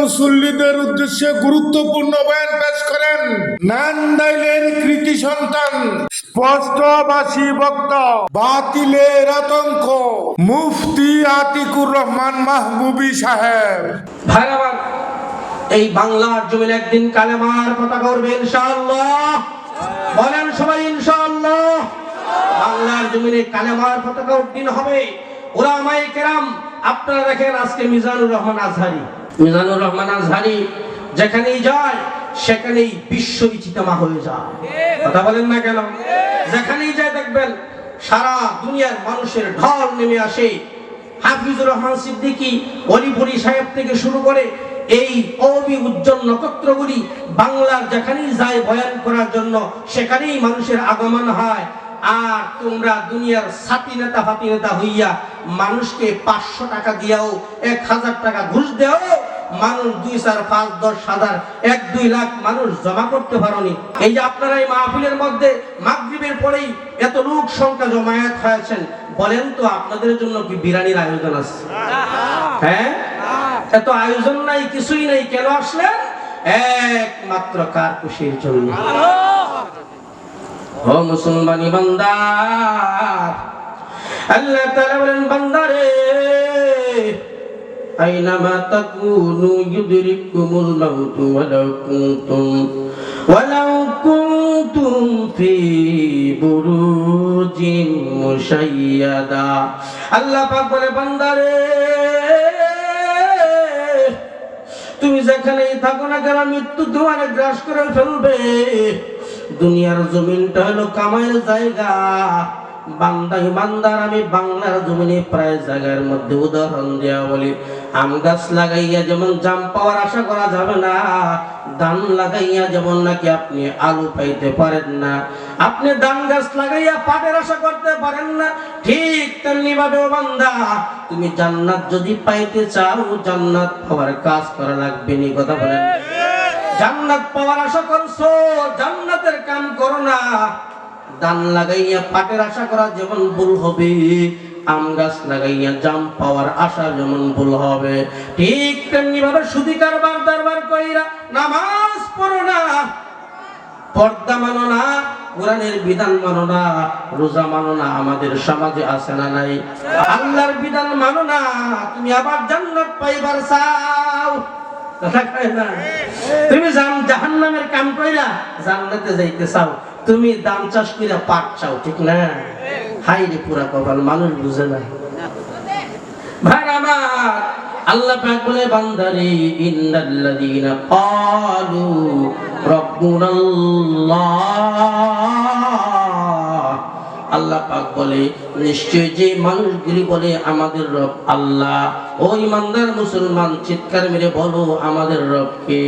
মুসলিমদের উদ্দেশ্যে গুরুত্বপূর্ণ বয়ান পেশ করেন নান্দাইলের কৃতি সন্তান। স্পষ্টবাসী বক্তা। বাতিলের আতঙ্ক। মুফতি আতিকুর রহমান মাহবুবি সাহেব। ভাই আমার, এই বাংলার জমিন একদিন কালেমার পতাকা উঠবে ইনশাআল্লাহ। বলেন সবাই ইনশাআল্লাহ। বাংলার জমিনে কালেমার পতাকা উদ্দিন হবে। ওলামায়ে কেরাম, আপনারা দেখেন আজকে মিজানুর রহমান আজহারি। মিজানুর রহমান আজহারি যেখানেই যায়, সেখানেই বিশ্ব ইচিতমা হয়ে যায়। কথা বলেন না কেন? যেখানেই যায় দেখবেন, সারা দুনিয়ার মানুষের ঢল নেমে আসে। হাফিজুর রহমান সিদ্দিকী, অলিপুরি সাহেব থেকে শুরু করে এই অবি উজ্জ্বল নক্ষত্রগুলি বাংলার যেখানেই যায় বয়ান করার জন্য, সেখানেই মানুষের আগমন হয়। আর তোমরা দুনিয়ার সাথী নেতা ফাতি নেতা হইয়া মানুষকে পাঁচশো টাকা দিয়াও, এক হাজার টাকা ঘুষ দেও, মানুষ দুই চার পাঁচ দশ হাজার, এক দুই লাখ মানুষ জমা করতে পারোনি। এই যে আপনারা এই মাহফিলের মধ্যে মাগরিবের পরেই এত লোক সংখ্যা জমায়েত হয়েছেন, বলেন তো আপনাদের জন্য কি বিরিয়ানির আয়োজন আছে? হ্যাঁ? এত আয়োজন নাই, কিছুই নাই, কেন আসলেন? একমাত্র কার খুশির জন্য। ও মুসলমানি বান্দার আল্লাহ তাআলা বলেন বান্দারে আইনামা তাকুনু ইউদরিকুমুল মাউত ওয়ালাউ কুনতুম ওয়ালাউ কুনতুম ফি বুরুজিন মুশাইয়াদা। আল্লাহ পাক বলে বান্দারে তুমি যেখানেই থাকো না কেন, মৃত্যু তোমার গ্রাস করে ফেলবে। দুনিয়ার জমিনটা হলো কামাইয়ের জায়গা। বান্দাই বান্দার আমি বাংলার জমিনে প্রায় জায়গার মধ্যে উদাহরণ দেওয়া বলি। আম গাছ লাগাইয়া যেমন জাম পাওয়ার আশা করা যাবে না ধান লাগাইয়া যেমন নাকি আপনি আলু পাইতে পারেন না। আপনি ধান গাছ লাগাইয়া পাটের আশা করতে পারেন না ঠিক তেমনি ভাবে ও বান্দা তুমি জান্নাত যদি পাইতে চাও জান্নাত পাওয়ার কাজ করা লাগবে নি কথা বলেন। জান্নাত পাওয়ার আশা করছ জান্নাতের কাম করো না দান লাগাইয়া পাটের আশা করা যেমন ভুল হবে, আম গাছ লাগাইয়া জাম পাওয়ার আশা যেমন ভুল হবে। ঠিক তেমনি ভাবে সুদি কারবার দরবার কইরা নামাজ পড়ো না, পর্দা মানো না, কোরআনের বিধান মানো না, রোজা মানো না, আমাদের সমাজে আছে না নাই? আল্লাহর বিধান মানো না, তুমি আবার জান্নাত পাইবার চাও। তুমি জাহান্নামের কাম কইরা জান্নাতে যাইতে চাও। তুমি দাম চাষ কইরা পাট চাও, ঠিক না? হাই রে পুরা কপাল, মানুষ বুঝে না। ভাই আমার, আল্লাহ পাক বলে ক্বালু রাব্বুনাল্লাহ। আল্লাহ পাক বলে, নিশ্চয় যে মানুষগুলি বলে, আমাদের রব আল্লাহ। ও ইমানদার মুসলমান, চিৎকার মেরে বলো, আমাদের রবকে